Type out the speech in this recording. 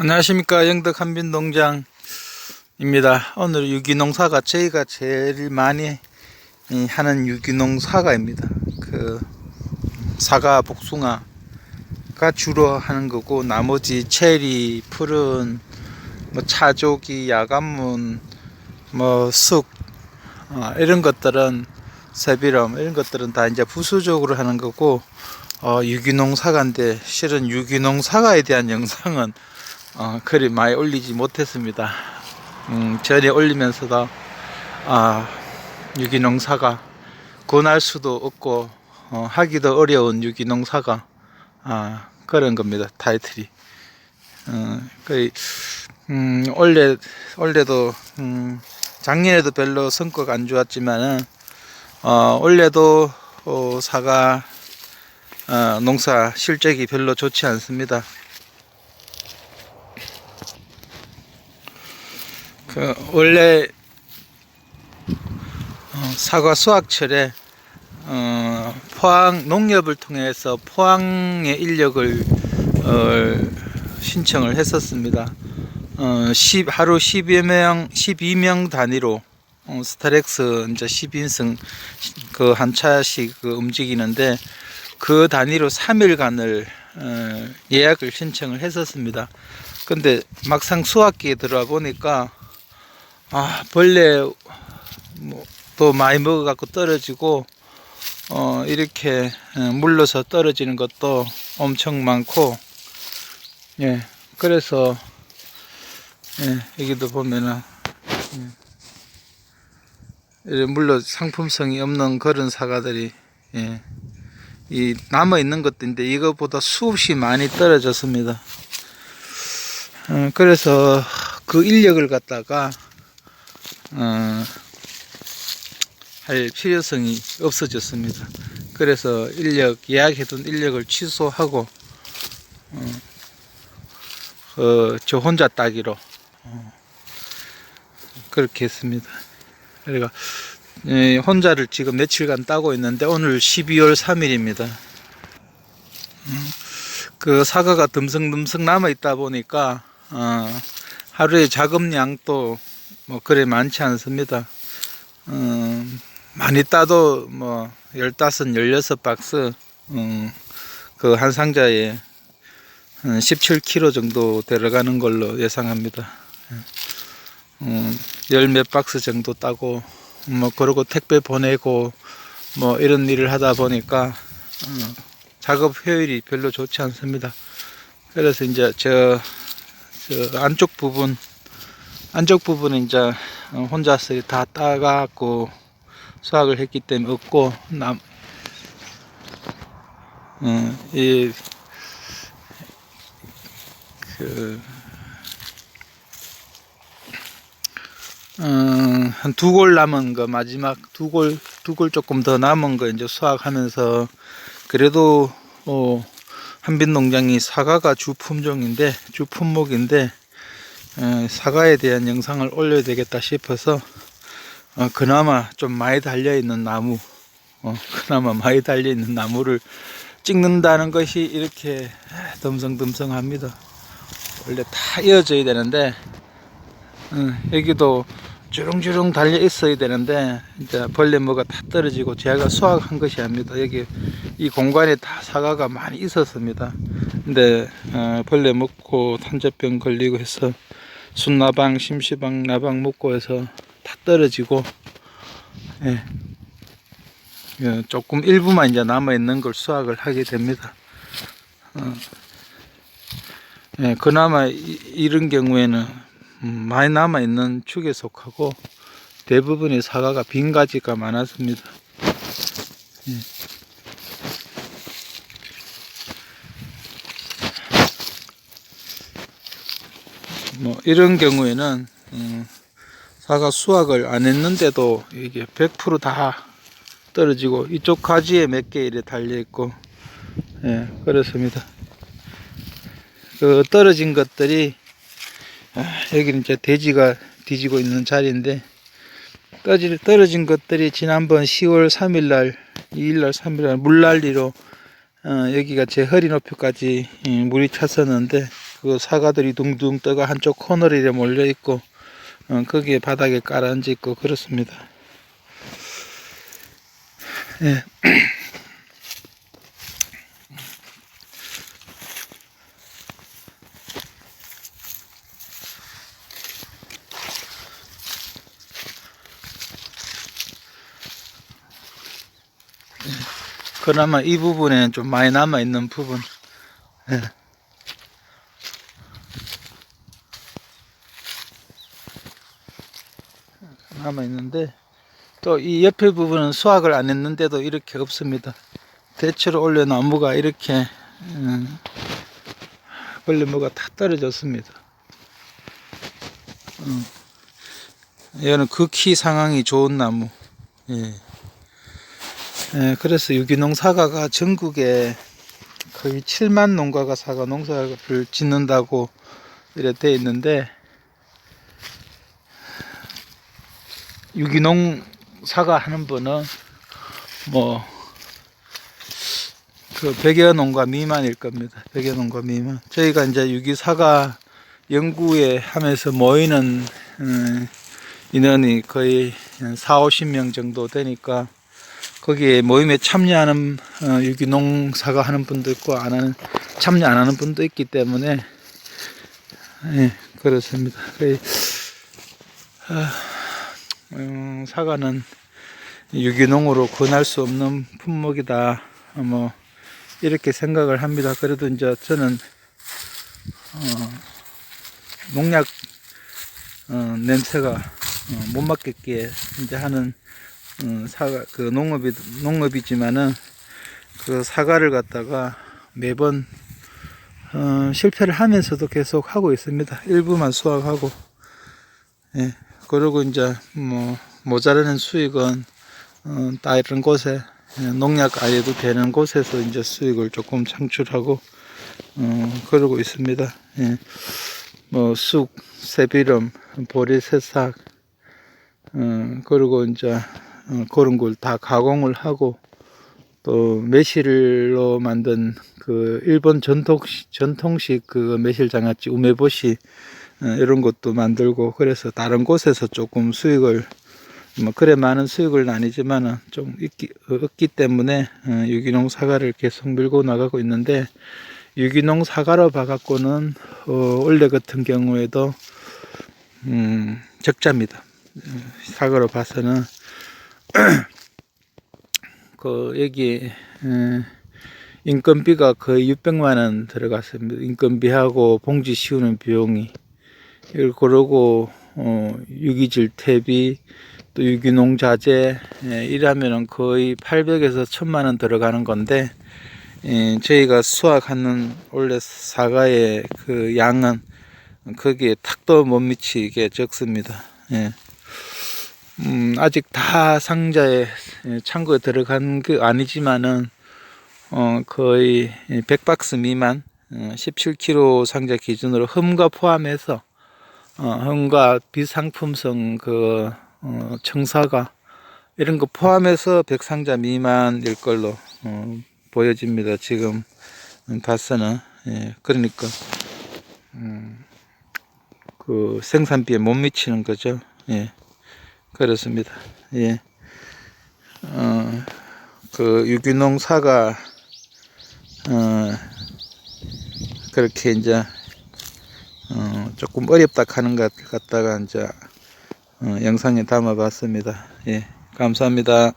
안녕하십니까 영덕 한빈농장입니다. 오늘 유기농 사과 저희가 제일 많이 이, 하는 유기농 사과입니다. 그 사과 복숭아가 주로 하는 거고 나머지 체리, 푸른, 뭐 차조기, 야간문, 뭐쑥 어, 이런 것들은 세비럼 이런 것들은 다 이제 부수적으로 하는 거고 어, 유기농 사과인데 실은 유기농 사과에 대한 영상은 어, 글이 많이 올리지 못했습니다. 음, 전에 올리면서도 아, 유기농 사과 권할 수도 없고 어, 하기도 어려운 유기농 사과 아, 그런 겁니다. 타이틀이. 어, 거의 음, 원래 원래도 음, 작년에도 별로 성과가 안 좋았지만은 어, 올해도 어, 사과 어, 농사 실적이 별로 좋지 않습니다. 그 원래 어, 사과 수확철에 어, 포항 농협을 통해서 포항의 인력을 어, 신청을 했었습니다. 어, 10, 하루 12명, 12명 단위로 어, 스타렉스 이제 10인승 그 한 차씩 그 움직이는데 그 단위로 3일간을 어, 예약을 신청을 했었습니다. 근데 막상 수확기에 들어와 보니까 아 벌레 뭐또 많이 먹어갖고 떨어지고 어 이렇게 어, 물러서 떨어지는 것도 엄청 많고 예 그래서 예 여기도 보면은 예, 물론 상품성이 없는 그런 사과들이 예, 이 남아 있는 것들인데 이것보다 수없이 많이 떨어졌습니다. 어, 그래서 그 인력을 갖다가 어, 할 필요성이 없어졌습니다. 그래서 인력 예약해둔 인력을 취소하고 어, 어, 저 혼자 따기로 어, 그렇게 했습니다. 그러니까 예, 혼자를 지금 며칠간 따고 있는데 오늘 12월 3일입니다. 그 사과가 듬성듬성 남아 있다 보니까 어, 하루에 작업량도 뭐 그래 많지 않습니다. 어, 많이 따도 뭐 15, 16박스 음, 그 한 상자에 17kg 정도 들어가는 걸로 예상합니다. 음, 열몇 박스 정도 따고 뭐 그러고 택배 보내고 뭐 이런 일을 하다 보니까 어, 작업 효율이 별로 좋지 않습니다. 그래서 이제 저, 저 안쪽 부분 안쪽 부분은 이제 어, 혼자서 다 따갖고 수확을 했기 때문에 없고 남, 어, 이, 그, 어, 한두 골 남은 거 마지막 두 골 두 골 조금 더 남은 거 이제 수확하면서 그래도 어, 한빛 농장이 사과가 주 품종인데 주 품목인데 어, 사과에 대한 영상을 올려야 되겠다 싶어서 어, 그나마 좀 많이 달려 있는 나무 어, 그나마 많이 달려 있는 나무를 찍는다는 것이 이렇게 덤성덤성합니다. 원래 다 이어져야 되는데 어, 여기도 주렁주렁 달려 있어야 되는데 이제 벌레 뭐가 다 떨어지고 제가 수확한 것이 아닙니다. 여기 이 공간에 다 사과가 많이 있었습니다. 근데 어, 벌레 먹고 탄저병 걸리고 해서 순나방, 심시방, 나방 먹고 해서 다 떨어지고 예. 예, 조금 일부만 이제 남아 있는 걸 수확을 하게 됩니다. 어, 예, 그나마 이, 이런 경우에는 음, 많이 남아 있는 축에 속하고 대부분의 사과가 빈 가지가 많았습니다. 예. 뭐 이런 경우에는 음, 사과 수확을 안 했는데도 이게 100%다 떨어지고 이쪽 가지에 몇 개 이래 달려 있고 예 그렇습니다. 그 떨어진 것들이 아, 여기는 이제 돼지가 뒤지고 있는 자리인데 떨어진 것들이 지난번 10월 3일날 2일날 3일날 물난리로 어, 여기가 제 허리 높이까지 예, 물이 찼었는데 그 사과들이 둥둥 떠가 한쪽 코너리에 몰려 있고 어, 거기에 바닥에 깔아앉아 있고 그렇습니다. 예. 그나마 이 부분에 좀 많이 남아 있는 부분. 예. 남아 있는데 또 이 옆에 부분은 수확을 안 했는데도 이렇게 없습니다. 대체로 올려 나무가 이렇게 음, 뭐가 다 떨어졌습니다. 음. 얘는 극히 상황이 좋은 나무. 예. 예, 그래서 유기농 사과가 전국에 거의 7만 농가가 사과 농사를 짓는다고 이래 돼 있는데 유기농 사과 하는 분은 뭐 그 100여 농가 미만일 겁니다. 100여 농가 미만. 저희가 이제 유기 사과 연구에 하면서 모이는 음, 인원이 거의 한 4, 50명 정도 되니까 거기에 모임에 참여하는 어, 유기농 사과 하는 분도 있고 안 하는 참여 안 하는 분도 있기 때문에 예, 그렇습니다. 거의 아, 음, 사과는 유기농으로 권할 수 없는 품목이다. 어, 뭐 이렇게 생각을 합니다. 그래도 이제 저는 어, 농약 어, 냄새가 어, 못 맡겠기에 이제 하는 어, 사과 그 농업이 농업이지만은 그 사과를 갖다가 매번 어, 실패를 하면서도 계속 하고 있습니다. 일부만 수확하고 예 그리고 이제 뭐 모자라는 수익은 어, 다른 곳에 예, 농약 안 해도 되는 곳에서 이제 수익을 조금 창출하고 어, 그러고 있습니다. 예. 뭐 쑥, 새비름, 보리 새싹 어, 그리고 이제 어, 그런 걸 다 가공을 하고 또 매실로 만든 그 일본 전통식, 전통식 그 매실 장아찌 우메보시 어, 이런 것도 만들고 그래서 다른 곳에서 조금 수익을 뭐 그래 많은 수익은 아니지만은 좀 있기, 없기 때문에 어, 유기농 사과를 계속 밀고 나가고 있는데 유기농 사과로 봐갖고는 어, 원래 같은 경우에도 음, 적자입니다. 어, 사과로 봐서는 그 여기 에, 인건비가 거의 600만 원 들어갔습니다. 인건비하고 봉지 씌우는 비용이 이걸 그러고 어, 유기질 퇴비 또 유기농 자재 예, 이라면은 거의 800에서 1000만 원 들어가는 건데 예, 저희가 수확하는 원래 사과의 그 양은 거기에 탁도 못 미치게 적습니다. 예. 음, 아직 다 상자에 예, 창고에 들어간 게 아니지만은 어, 거의 100박스 미만 어, 17kg 상자 기준으로 흠과 포함해서 어, 흠과 비상품성 그 어, 청사가 이런 거 포함해서 100상자 미만일 걸로 어, 보여집니다. 지금 봐서는 예, 그러니까 음, 그 생산비에 못 미치는 거죠. 예, 그렇습니다. 예, 어, 그 유기농 사과 어, 그렇게 이제 어, 조금 어렵다 하는 것 같다가 이제 어, 영상에 담아봤습니다. 예, 감사합니다.